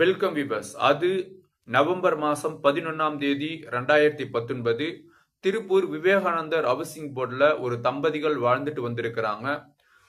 Welcome விபஸ் அது November மாதம் பதினொன்றாம் தேதி ரெண்டாயிரத்தி பத்தொன்பது. திருப்பூர் விவேகானந்தர் ஹவுசிங் போர்டில் ஒரு தம்பதிகள் வாழ்ந்துட்டு வந்திருக்கிறாங்க.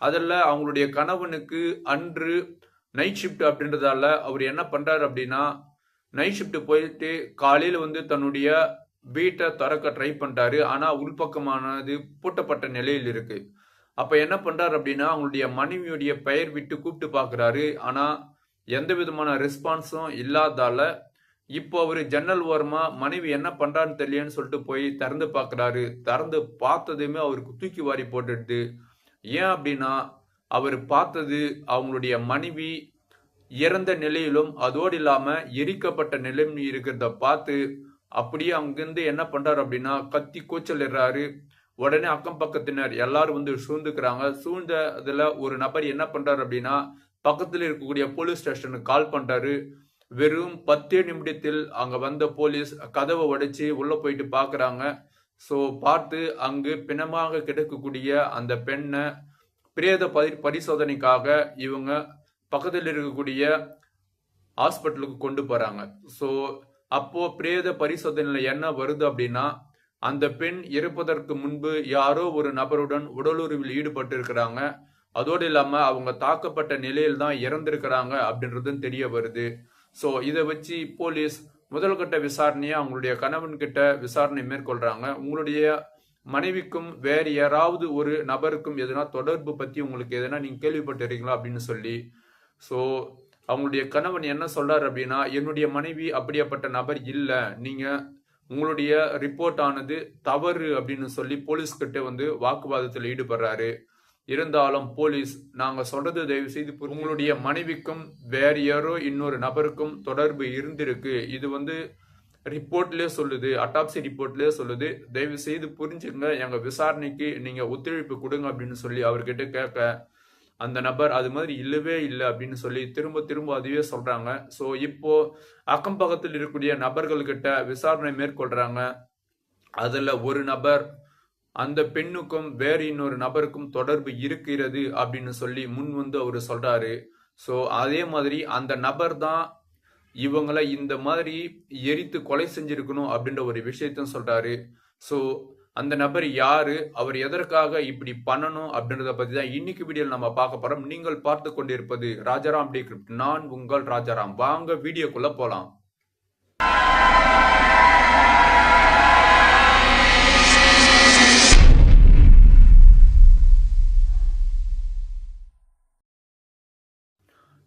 அதில் அவங்களுடைய கணவனுக்கு அன்று நைட் ஷிஃப்ட் அப்படின்றதால அவர் என்ன பண்ணுறாரு அப்படின்னா நைட் ஷிஃப்ட் போயிட்டு காலையில் வந்து தன்னுடைய வீட்டை திறக்க ட்ரை பண்ணிட்டாரு. ஆனால் உள்பக்கமானது பூட்டப்பட்ட நிலையில் இருக்குது அப்போ என்ன பண்ணுறாரு அப்படின்னா அவங்களுடைய மனைவியுடைய பெயர் விட்டு கூப்பிட்டு பார்க்குறாரு. ஆனால் எந்த விதமான ரெஸ்பான்ஸும் இல்லாதால இப்போ அவர் ஜன்னல் ஓரமா மனைவி என்ன பண்றான்னு தெரியலன்னு சொல்லிட்டு போய் திறந்து பார்க்குறாரு. திறந்து பார்த்ததுமே அவருக்கு தூக்கி வாரி போட்டுடுது. ஏன் அப்படின்னா அவர் பார்த்தது அவங்களுடைய மனைவி இறந்த நிலையிலும் அதோடு இல்லாம எரிக்கப்பட்ட நிலையும் இருக்கிறத பார்த்து அப்படியே அங்கிருந்து என்ன பண்றாரு அப்படின்னா கத்தி கூச்சலிடுறாரு. உடனே அக்கம் பக்கத்தினர் எல்லாரும் வந்து சூழ்ந்துக்கிறாங்க. சூழ்ந்த இதுல ஒரு நபர் என்ன பண்றாரு அப்படின்னா பக்கத்தில் இருக்கக்கூடிய போலீஸ் ஸ்டேஷனுக்கு கால் பண்றாரு வெறும் பத்தே நிமிடத்தில் அங்க வந்த போலீஸ் கதவை உடைச்சு உள்ள போயிட்டு பாக்குறாங்க. ஸோ பார்த்து அங்கு பிணமாக கிடைக்கக்கூடிய அந்த பெண்ணை பிரேத பரி பரிசோதனைக்காக இவங்க பக்கத்தில் இருக்கக்கூடிய ஹாஸ்பிட்டலுக்கு கொண்டு போறாங்க. ஸோ அப்போ பிரேத பரிசோதனையில் என்ன வருது அப்படின்னா அந்த பெண் இறப்பதற்கு முன்பு யாரோ ஒரு நபருடன் உடலுறவில் ஈடுபட்டு இருக்கிறாங்க அதோடு இல்லாம அவங்க தாக்கப்பட்ட நிலையில் தான் இறந்திருக்கிறாங்க அப்படின்றதும் தெரிய வருது. ஸோ இதை வச்சு போலீஸ் முதல் கட்ட விசாரணையை அவங்களுடைய கணவன் கிட்ட விசாரணை மேற்கொள்றாங்க. உங்களுடைய மனைவிக்கும் வேறு யாராவது ஒரு நபருக்கும் எதனா தொடர்பு பத்தி உங்களுக்கு எதனா நீங்க கேள்விப்பட்டிருக்கீங்களா அப்படின்னு சொல்லி ஸோ அவங்களுடைய கணவன் என்ன சொல்றாரு அப்படின்னா என்னுடைய மனைவி அப்படியாப்பட்ட நபர் இல்லை. நீங்க உங்களுடைய ரிப்போர்ட் ஆனது தவறு அப்படின்னு சொல்லி போலீஸ்கிட்ட வந்து வாக்குவாதத்தில் ஈடுபடுறாரு. இருந்தாலும் போலீஸ் நாங்கள் சொல்றது தயவு செய்து உங்களுடைய மனைவிக்கும் வேறு யாரோ இன்னொரு நபருக்கும் தொடர்பு இருந்திருக்கு. இது வந்து ரிப்போர்ட்லேயே சொல்லுது அட்டாப்சி ரிப்போர்ட்லேயே சொல்லுது. தயவு செய்து புரிஞ்சுங்க எங்கள் விசாரணைக்கு நீங்கள் ஒத்துழைப்பு கொடுங்க அப்படின்னு சொல்லி அவர்கிட்ட கேட்க அந்த நபர் அது மாதிரி இல்லவே இல்லை அப்படின்னு சொல்லி திரும்ப திரும்ப அதுவே சொல்கிறாங்க ஸோ இப்போ அக்கம் பக்கத்தில் இருக்கக்கூடிய நபர்கள்கிட்ட விசாரணை மேற்கொள்றாங்க. அதில் ஒரு நபர் அந்த பெண்ணுக்கும் வேறு இன்னொரு நபருக்கும் தொடர்பு இருக்கிறது அப்படின்னு சொல்லி முன் வந்து அவர் சொல்றாரு. ஸோ அதே மாதிரி அந்த நபர் தான் இவங்களை இந்த மாதிரி எரித்து கொலை செஞ்சிருக்கணும் அப்படின்ற ஒரு விஷயத்தையும் சொல்றாரு. ஸோ அந்த நபர் யாரு அவர் எதற்காக இப்படி பண்ணணும் அப்படின்றத பத்தி தான் இன்னைக்கு வீடியோவில் நம்ம பார்க்க போறோம். நீங்கள் பார்த்து கொண்டிருப்பது ராஜாராம் டிகிரிப்ட் நான் உங்கள் ராஜாராம். வாங்க வீடியோக்குள்ள போலாம்.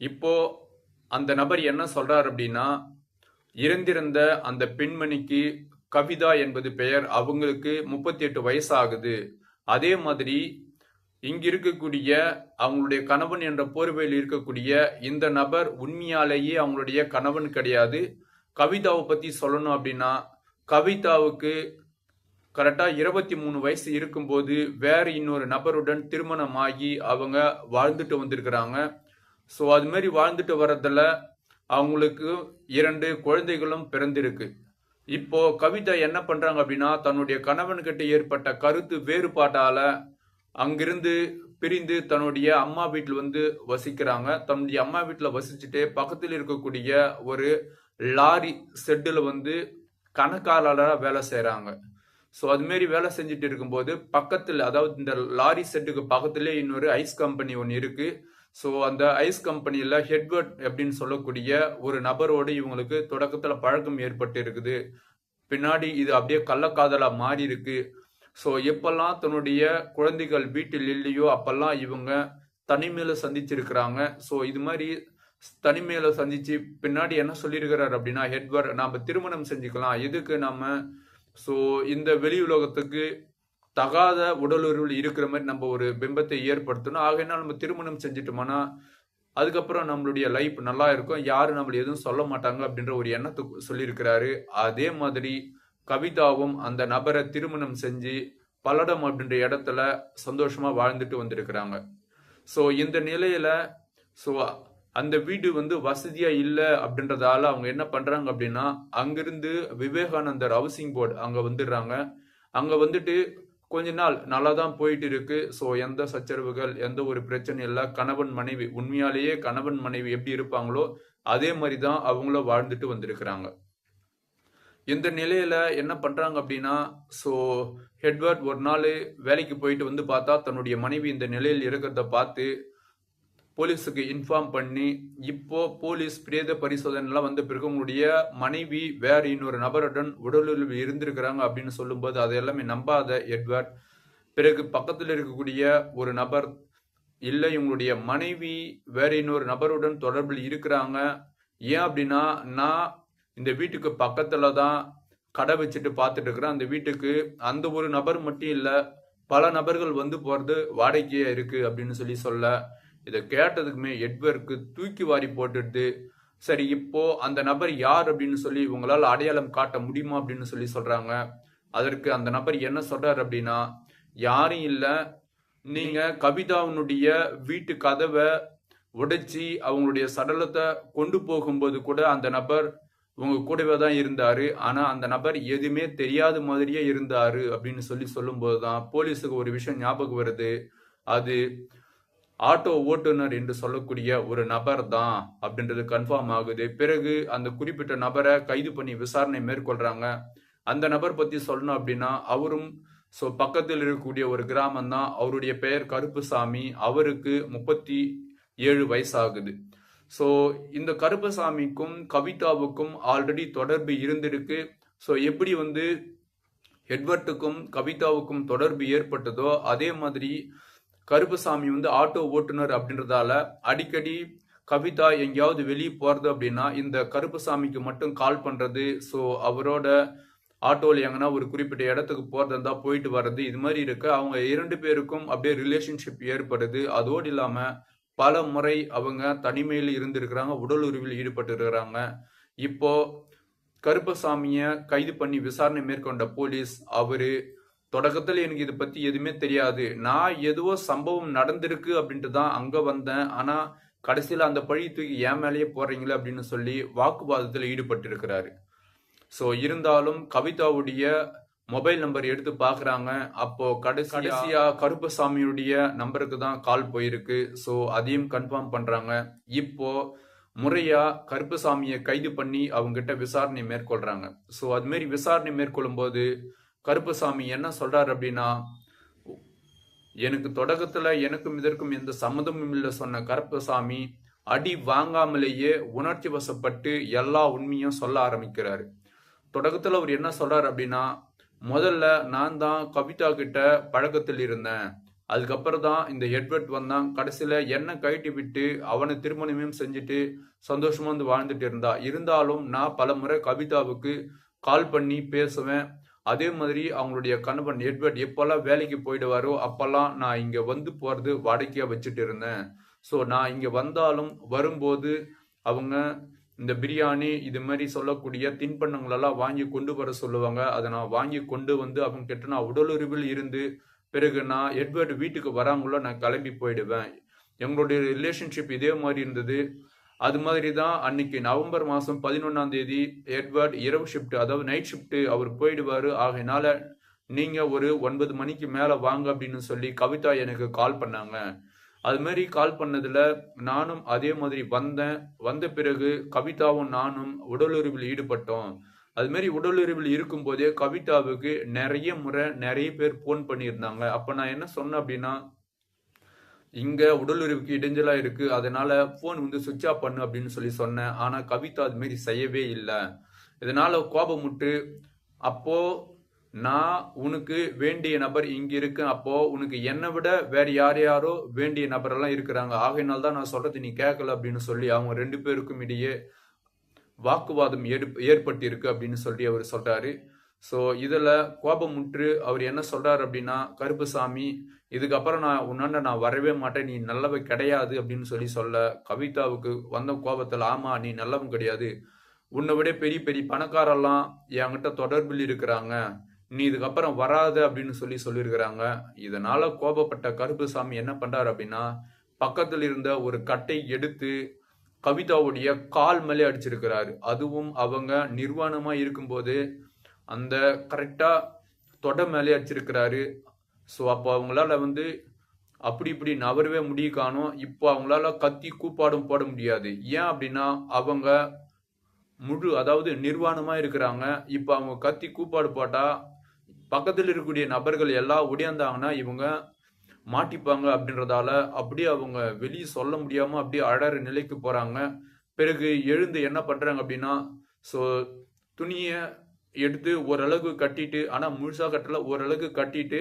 இப்போ அந்த நபர் என்ன சொல்றார் அப்படின்னா இறந்திருந்த அந்த பெண்மணிக்கு கவிதா என்பது பெயர் அவங்களுக்கு முப்பத்தி எட்டு வயசு ஆகுது அதே மாதிரி இங்க இருக்கக்கூடிய அவங்களுடைய கணவன் என்ற போர்வையில் இருக்கக்கூடிய இந்த நபர் உண்மையாலேயே அவங்களுடைய கணவன் கிடையாது. கவிதாவை பற்றி சொல்லணும் அப்படின்னா கவிதாவுக்கு கரெக்டாக இருபத்தி மூணு வயசு இருக்கும்போது வேறு இன்னொரு நபருடன் திருமணமாகி அவங்க வாழ்ந்துட்டு வந்திருக்கிறாங்க. ஸோ அது மாதிரி வாழ்ந்துட்டு வர்றதில் அவங்களுக்கு இரண்டு குழந்தைகளும் பிறந்திருக்கு. இப்போ கவிதா என்ன பண்றாங்க அப்படின்னா தன்னுடைய கணவன்கிட்ட ஏற்பட்ட கருத்து வேறுபாட்டால அங்கிருந்து பிரிந்து தன்னுடைய அம்மா வீட்டில் வந்து வசிக்கிறாங்க. தன்னுடைய அம்மா வீட்டில் வசிச்சுட்டு பக்கத்தில் இருக்கக்கூடிய ஒரு லாரி செட்டில் வந்து கணக்காளராக வேலை செய்கிறாங்க ஸோ அதுமாரி வேலை செஞ்சுட்டு இருக்கும்போது பக்கத்தில் அதாவது இந்த லாரி செட்டுக்கு பக்கத்துலேயே இன்னொரு ஐஸ் கம்பெனி ஒன்று இருக்குது ஸோ அந்த ஐஸ் கம்பெனியில் ஹெட்வர்ட் அப்படின்னு சொல்லக்கூடிய ஒரு நபரோடு இவங்களுக்கு தொடக்கத்தில் பழக்கம் ஏற்பட்டு இருக்குது பின்னாடி இது அப்படியே கள்ளக்காதலாக மாறி இருக்கு ஸோ எப்பெல்லாம் தன்னுடைய குழந்தைகள் வீட்டில் இல்லையோ அப்பெல்லாம் இவங்க தனிமையில் சந்திச்சிருக்கிறாங்க. ஸோ இது மாதிரி தனிமையில சந்திச்சு பின்னாடி என்ன சொல்லியிருக்கிறார் அப்படின்னா ஹெட்வர்ட் நாம் திருமணம் செஞ்சுக்கலாம். எதுக்கு நம்ம ஸோ இந்த வெளி உலகத்துக்கு தகாத உடலுறவில் இருக்கிற மாதிரி நம்ம ஒரு பிம்பத்தை ஏற்படுத்தணும். ஆகையினால் நம்ம திருமணம் செஞ்சுட்டோம்னா அதுக்கப்புறம் நம்மளுடைய லைஃப் நல்லா இருக்கும். யாரும் நம்மளை எதுவும் சொல்ல மாட்டாங்க அப்படின்ற ஒரு எண்ணத்துக்கு சொல்லியிருக்கிறாரு. அதே மாதிரி கவிதாவும் அந்த நபரை திருமணம் செஞ்சு பல்லடம் அப்படின்ற இடத்துல சந்தோஷமா வாழ்ந்துட்டு வந்திருக்கிறாங்க. ஸோ இந்த நிலையில ஸோ அந்த வீடு வந்து வசதியா இல்லை அப்படின்றதால அவங்க என்ன பண்றாங்க அப்படின்னா அங்கிருந்து விவேகானந்தர் ஹவுசிங் போர்டு அங்க வந்துடுறாங்க. அங்க வந்துட்டு கொஞ்ச நாள் நல்லா தான் போயிட்டு இருக்கு ஸோ எந்த சச்சரவுகள் எந்த ஒரு பிரச்சனையும் இல்லை. கணவன் மனைவி உண்மையாலேயே கணவன் மனைவி எப்படி இருப்பாங்களோ அதே மாதிரி தான் அவங்களும் வாழ்ந்துட்டு வந்திருக்கிறாங்க. இந்த நிலையில என்ன பண்றாங்க அப்படின்னா ஸோ ஹெட்வர்ட் ஒரு நாள் வேலைக்கு போயிட்டு வந்து பார்த்தா தன்னுடைய மனைவி இந்த நிலையில் இருக்கிறத பார்த்து போலீஸுக்கு இன்ஃபார்ம் பண்ணி இப்போ போலீஸ் பிரேத பரிசோதனைலாம் வந்த பிறகு உங்களுடைய மனைவி வேற இன்னொரு நபருடன் உடலில் இருந்திருக்கிறாங்க அப்படின்னு சொல்லும்போது அதை எல்லாமே நம்பாத எட்வர்ட். பிறகு பக்கத்தில் இருக்கக்கூடிய ஒரு நபர் இல்லை இவங்களுடைய மனைவி வேற இன்னொரு நபருடன் தொடர்பில் இருக்கிறாங்க. ஏன் அப்படின்னா நான் இந்த வீட்டுக்கு பக்கத்தில் தான் கடை வச்சுட்டு பார்த்துட்டு இருக்கிறேன். அந்த வீட்டுக்கு அந்த ஒரு நபர் மட்டும் இல்லை பல நபர்கள் வந்து போகிறது வாடகையாக இருக்குது அப்படின்னு சொல்லி சொல்ல இதை கேட்டதுக்குமே எட்வர்க்கு தூக்கி வாரி போட்டுடுது சரி இப்போ அந்த நபர் யார் அப்படின்னு சொல்லி உங்களால் அடையாளம் காட்ட முடியுமா அப்படின்னு சொல்லி சொல்றாங்க. அதற்கு அந்த நபர் என்ன சொல்றாரு அப்படின்னா யாரும் இல்லை நீங்க கவிதாவினுடைய வீட்டு கதவை உடைச்சி அவங்களுடைய சடலத்தை கொண்டு போகும்போது கூட அந்த நபர் உங்க கூடவே தான் இருந்தாரு. ஆனா அந்த நபர் எதுவுமே தெரியாத மாதிரியே இருந்தாரு அப்படின்னு சொல்லி சொல்லும்போது தான் போலீஸுக்கு ஒரு விஷயம் ஞாபகம் வருது. அது ஆட்டோ ஓட்டுநர் என்று சொல்லக்கூடிய ஒரு நபர் தான் அப்படின்றது கன்ஃபார்ம் ஆகுது. பிறகு அந்த குறிப்பிட்ட நபரை கைது பண்ணி விசாரணை மேற்கொள்றாங்க. அந்த நபர் பத்தி சொல்லணும் அப்படின்னா அவரும் ஸோ பக்கத்தில் இருக்கக்கூடிய ஒரு கிராமம் தான் அவருடைய பெயர் கருப்புசாமி. அவருக்கு முப்பத்தி ஏழு வயசாகுது. ஸோ இந்த கருப்பசாமிக்கும் கவிதாவுக்கும் ஆல்ரெடி தொடர்பு இருந்திருக்கு. ஸோ எப்படி வந்து எட்வர்ட்டுக்கும் கவிதாவுக்கும் தொடர்பு ஏற்பட்டதோ அதே மாதிரி கருப்புசாமி வந்து ஆட்டோ ஓட்டுநர் அப்படின்றதால அடிக்கடி கவிதா எங்கேயாவது வெளியே போகிறது அப்படின்னா இந்த கருப்புசாமிக்கு மட்டும் கால் பண்ணுறது ஸோ அவரோட ஆட்டோவில் எங்கன்னா ஒரு குறிப்பிட்ட இடத்துக்கு போகிறதா இருந்தால் போயிட்டு வர்றது. இது மாதிரி இருக்க அவங்க இரண்டு பேருக்கும் அப்படியே ரிலேஷன்ஷிப் ஏற்படுது. அதோடு இல்லாமல் பல முறை அவங்க தனிமையில் இருந்திருக்கிறாங்க உடல் உறவில் ஈடுபட்டு இருக்கிறாங்க இப்போ கருப்பசாமியை கைது பண்ணி விசாரணை மேற்கொண்ட போலீஸ் அவரு தொடக்கத்தில் எனக்கு இதை பத்தி எதுவுமே தெரியாது. நான் எதுவோ சம்பவம் நடந்திருக்கு அப்படின்ட்டு தான் அங்க வந்தேன். ஆனா கடைசியில் அந்த பழி தூக்கி ஏன் மேலேயே போடுறீங்களே அப்படின்னு சொல்லி வாக்குவாதத்தில் ஈடுபட்டிருக்கிறாரு. ஸோ இருந்தாலும் கவிதாவுடைய மொபைல் நம்பர் எடுத்து பார்க்குறாங்க அப்போ கடைசி கடைசியாக கருப்பசாமியுடைய நம்பருக்கு தான் கால் போயிருக்கு. ஸோ அதையும் கன்ஃபார்ம் பண்ணுறாங்க இப்போ முறையாக கருப்பசாமியை கைது பண்ணி அவங்ககிட்ட விசாரணை மேற்கொள்கிறாங்க ஸோ அதுமாரி விசாரணை மேற்கொள்ளும் போது கருப்பசாமி என்ன சொல்றாரு அப்படின்னா எனக்கு தொடக்கத்துல எனக்கும் இதற்கும் எந்த சம்மதமும் இல்லை சொன்ன கருப்பசாமி அடி வாங்காமலேயே உணர்ச்சி வசப்பட்டு எல்லா உண்மையும் சொல்ல ஆரம்பிக்கிறாரு. தொடக்கத்துல அவர் என்ன சொல்றாரு அப்படின்னா முதல்ல நான் தான் கவிதா கிட்ட பழக்கத்தில் இருந்தேன். அதுக்கப்புறம் தான் இந்த எட்வர்ட் வந்தான். கடைசியில என்ன கழட்டி விட்டு அவனை திருமணமும் செஞ்சுட்டு சந்தோஷமா வந்து வாழ்ந்துட்டு இருந்தா. இருந்தாலும் நான் பல முறை கவிதாவுக்கு கால் பண்ணி பேசுவேன். அதே மாதிரி அவங்களுடைய கணவன் எட்வர்ட் எப்போல்லாம் வேலைக்கு போயிடுவாரோ அப்போல்லாம் நான் இங்கே வந்து போகிறது வாடகையாக வச்சுட்டு இருந்தேன். ஸோ நான் இங்கே வந்தாலும் வரும்போது அவங்க இந்த பிரியாணி இது மாதிரி சொல்லக்கூடிய தின்பண்டங்களெல்லாம் வாங்கி கொண்டு வர சொல்லுவாங்க. அதை நான் வாங்கி கொண்டு வந்து அவங்க கிட்ட நான் உடலுறவில் இருந்து பிறகு நான் எட்வர்ட் வீட்டுக்கு வராங்களோ நான் கிளம்பி போயிடுவேன். எங்களுடைய ரிலேஷன்ஷிப் இதே மாதிரி இருந்தது. அது மாதிரி தான் அன்னைக்கு நவம்பர் மாதம் பதினொன்றாம் தேதி எட்வர்ட் இரவு ஷிஃப்ட் அதாவது நைட் ஷிஃப்ட் அவர் போயிடுவார். ஆகையினால நீங்கள் ஒரு ஒன்பது மணிக்கு மேலே வாங்க அப்படின்னு சொல்லி கவிதா எனக்கு கால் பண்ணாங்க. அது மாதிரி கால் பண்ணதில் நானும் அதே மாதிரி வந்தேன். வந்த பிறகு கவிதாவும் நானும் உடலுறவில் ஈடுபட்டோம். அதுமாரி உடலுறவில் இருக்கும்போதே கவிதாவுக்கு நிறைய முறை நிறைய பேர் ஃபோன் பண்ணியிருந்தாங்க. அப்போ நான் என்ன சொன்னேன் அப்படின்னா இங்க உடலுறவுக்கு இடைஞ்சலா இருக்கு. அதனால ஃபோன் வந்து சுவிட்ச் ஆஃப் பண்ணு அப்படின்னு சொல்லி சொன்னேன். ஆனா கவிதா அது மாதிரி செய்யவே இல்லை. இதனால கோபமுட்டு அப்போ நான் உனக்கு வேண்டிய நபர் இங்க இருக்கு. அப்போ உனக்கு என்னை விட வேற யார் யாரோ வேண்டிய நபரெல்லாம் இருக்கிறாங்க. ஆகையினால தான் நான் சொல்றது நீ கேட்கல அப்படின்னு சொல்லி அவங்க ரெண்டு பேருக்கும் இடையே வாக்குவாதம் ஏற்பட்டிருக்கு அப்படின்னு சொல்லி அவர் சொல்றாரு. ஸோ இதில் கோபமுற்று அவர் என்ன சொல்கிறார் அப்படின்னா கருப்புசாமி இதுக்கப்புறம் நான் உன்னாண்ட நான் வரவே மாட்டேன். நீ நல்லவ கிடையாது. அப்படின்னு சொல்லி சொல்ல கவிதாவுக்கு வந்த கோபத்தில் ஆமாம் நீ நல்லவன் கிடையாது. உன்னை விட பெரிய பெரிய பணக்காரெல்லாம் என்கிட்ட தொடர்பில் இருக்கிறாங்க. நீ இதுக்கப்புறம் வராத அப்படின்னு சொல்லி சொல்லியிருக்கிறாங்க. இதனால கோபப்பட்ட கருப்புசாமி என்ன பண்ணுறார் அப்படின்னா பக்கத்தில் இருந்த ஒரு கட்டை எடுத்து கவிதாவுடைய கால் மேலே அடிச்சிருக்கிறாரு. அதுவும் அவங்க நிர்வாணமாக இருக்கும்போது அந்த கரெக்டாக தொட மேலே அடிச்சிருக்கிறாரு. ஸோ அப்போ அவங்களால வந்து அப்படி இப்படி நவரவே முடிய காணும். இப்போ அவங்களால கத்தி கூப்பாடும் போட முடியாது. ஏன் அப்படின்னா அவங்க முழு அதாவது நிர்வாணமாக இருக்கிறாங்க. இப்போ அவங்க கத்தி கூப்பாடு போட்டால் பக்கத்தில் இருக்கக்கூடிய நபர்கள் எல்லாம் ஒடியாந்தாங்கன்னா இவங்க மாட்டிப்பாங்க அப்படின்றதால அப்படியே அவங்க வெளியே சொல்ல முடியாமல் அப்படியே அழற நிலைக்கு போகிறாங்க பிறகு எழுந்து என்ன பண்ணுறாங்க அப்படின்னா ஸோ துணியை எடுத்து ஓரளவுக்கு கட்டிட்டு ஆனால் முழுசாக கட்டல ஓரளவுக்கு கட்டிட்டு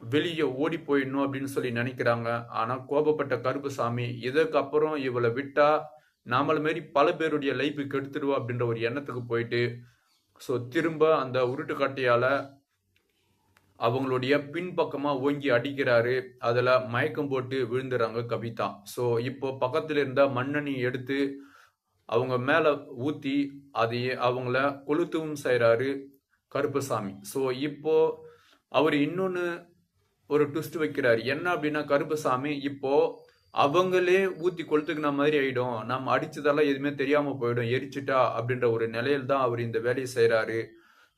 வெளியே ஓடி போயிடணும் அப்படின்னு சொல்லி நினைக்கிறாங்க. ஆனால் கோபப்பட்ட கருப்புசாமி இதற்கப்புறம் இவளை விட்டா நாமள மாரி பல பேருடைய லைஃபு கெடுத்துடுவா அப்படின்ற ஒரு எண்ணத்துக்கு போயிட்டு ஸோ திரும்ப அந்த உருட்டுக்கட்டையால அவங்களுடைய பின்பக்கமாக ஓங்கி அடிக்கிறாரு. அதில் மயக்கம் போட்டு விழுந்துறாங்க கவிதா. ஸோ இப்போ பக்கத்தில் இருந்த மண்ணணி எடுத்து அவங்க மேல ஊத்தி அதையே அவங்கள கொளுத்தவும் செய்கிறாரு கருப்பசாமி. ஸோ இப்போ அவர் இன்னொன்று ஒரு ட்விஸ்ட் வைக்கிறார். என்ன அப்படின்னா கருப்பசாமி இப்போ அவங்களே ஊத்தி கொளுத்துக்கின மாதிரி ஆயிடும். நம்ம அடிச்சதெல்லாம் எதுவுமே தெரியாம போயிடும். எரிச்சிட்டா அப்படின்ற ஒரு நிலையில் தான் அவர் இந்த வேலையை செய்யறாரு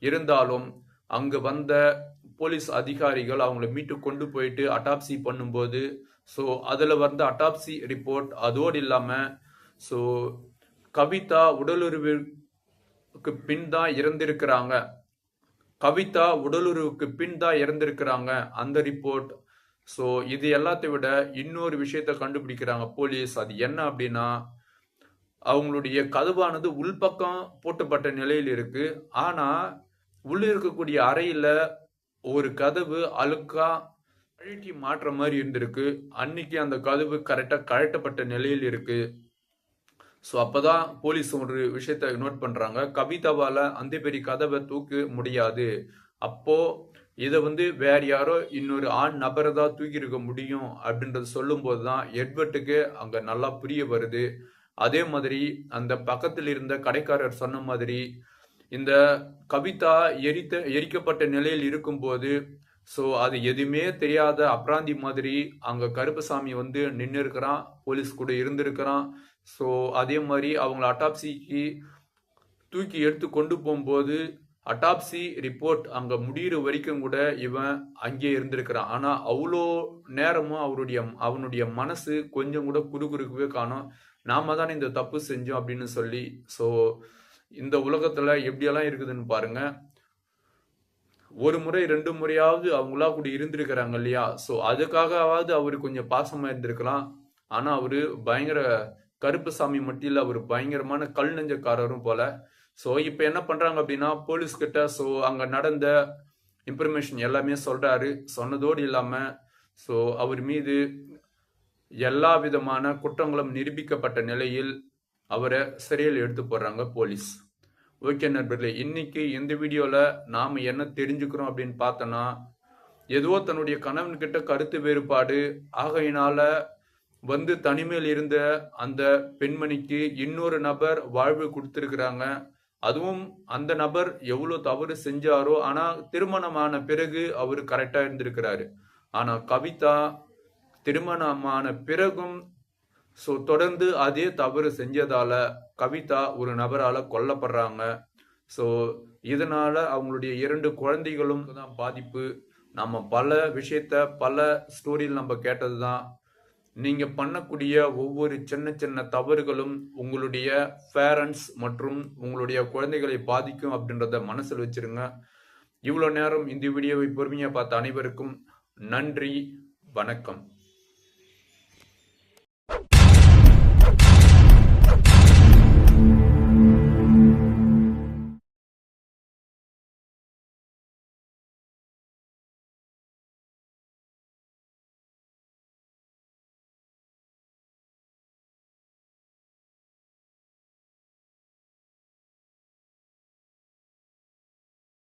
இருந்தாலும் அங்க வந்த போலீஸ் அதிகாரிகள் அவங்கள மீட்டு கொண்டு போயிட்டு அட்டாப்சி பண்ணும்போது ஸோ அதில் வந்த அட்டாப்சி ரிப்போர்ட் அதோடு இல்லாமல் ஸோ கவிதா உடலுறவுக்கு பின் தான் இறந்திருக்கிறாங்க. கவிதா உடலுறவுக்கு பின் தான் இறந்திருக்கிறாங்க அந்த ரிப்போர்ட் ஸோ இது எல்லாத்தை விட இன்னொரு விஷயத்த கண்டுபிடிக்கிறாங்க போலீஸ். அது என்ன அப்படின்னா அவங்களுடைய கதவானது உள்பக்கம் போட்டப்பட்ட நிலையில் இருக்கு. ஆனா உள்ள இருக்கக்கூடிய அறையில ஒரு கதவு அழுக்கா கழட்டி மாற்ற மாதிரி இருந்திருக்கு. அன்னைக்கு அந்த கதவு கரெக்டாக கழட்டப்பட்ட நிலையில் இருக்கு. ஸோ அப்போ தான் போலீஸ் ஒரு விஷயத்த நோட் பண்ணுறாங்க கவிதாவால் அந்த பெரிய கதவை தூக்க முடியாது. அப்போது இதை வந்து வேறு யாரோ இன்னொரு ஆண் நபரை தான் தூக்கியிருக்க முடியும் அப்படின்றது சொல்லும்போது தான் எட்வர்ட்டுக்கு அங்கே நல்லா புரிய வருது. அதே மாதிரி அந்த பக்கத்தில் இருந்த கடைக்காரர் சொன்ன மாதிரி இந்த கவிதா எரித்த எரிக்கப்பட்ட நிலையில் இருக்கும்போது ஸோ அது எதுவுமே தெரியாத அப்ராந்தி மாதிரி அங்கே கருப்பசாமி வந்து நின்று இருக்கிறான் போலீஸ் கூட இருந்திருக்கிறான். ஸோ அதே மாதிரி அவங்கள அட்டாப்சிக்கு தூக்கி எடுத்து கொண்டு போகும்போது அட்டாப்சி ரிப்போர்ட் அங்கே முடியிற வரைக்கும் கூட இவன் அங்கேயே இருந்திருக்கிறான். ஆனால் அவ்வளோ நேரமும் அவருடைய அவனுடைய மனசு கொஞ்சம் கூட குறுகுறுக்கவே காணும். நாம தானே இந்த தப்பு செஞ்சோம் அப்படின்னு சொல்லி ஸோ இந்த உலகத்தில் எப்படியெல்லாம் இருக்குதுன்னு பாருங்க. ஒரு முறை ரெண்டு முறையாவது அவங்களா கூட இருந்திருக்கிறாங்க இல்லையா? ஸோ அதுக்காகவாவது அவர் கொஞ்சம் பாசமாக இருந்திருக்கலாம். ஆனால் அவர் பயங்கர கருப்புசாமி மட்டும் இல்லை அவர் பயங்கரமான கல் நெஞ்சக்காரரும் போல. ஸோ இப்போ என்ன பண்றாங்க அப்படின்னா போலீஸ் கிட்ட ஸோ அங்க நடந்த இன்ஃபர்மேஷன் எல்லாமே சொல்றாரு. சொன்னதோடு இல்லாம ஸோ அவர் மீது எல்லா விதமான குற்றங்களும் நிரூபிக்கப்பட்ட நிலையில் அவரை சிறையில் எடுத்து போடுறாங்க போலீஸ் ஓகே நண்பர்களே இன்னைக்கு இந்த வீடியோவில் நாம் என்ன தெரிஞ்சுக்கிறோம் அப்படின்னு பார்த்தோன்னா ஏதோ தன்னுடைய கணவன்கிட்ட கருத்து வேறுபாடு ஆகையினால வந்து தனிமையில் இருந்த அந்த பெண்மணிக்கு இன்னொரு நபர் வாழ்வு கொடுத்துருக்குறாங்க. அதுவும் அந்த நபர் எவ்வளோ தவறு செஞ்சாரோ ஆனால் திருமணமான பிறகு அவர் கரெக்டாக இருந்திருக்கிறாரு. ஆனால் கவிதா திருமணமான பிறகும் ஸோ தொடர்ந்து அதே தவறு செஞ்சதால கவிதா ஒரு நபரால் கொல்லப்படுறாங்க. ஸோ இதனால அவங்களுடைய இரண்டு குழந்தைகளும் தான் பாதிப்பு. நம்ம பல விஷயத்த பல ஸ்டோரியில் நம்ம கேட்டது தான் நீங்க பண்ணக்கூடிய ஒவ்வொரு சின்ன சின்ன தவறுகளும் உங்களுடைய பேரண்ட்ஸ் மற்றும் உங்களுடைய குழந்தைகளை பாதிக்கும் அப்படின்றத மனசில் வச்சிருங்க. இவ்வளோ நேரம் இந்த வீடியோவை பொறுமையாக பார்த்த அனைவருக்கும் நன்றி வணக்கம்.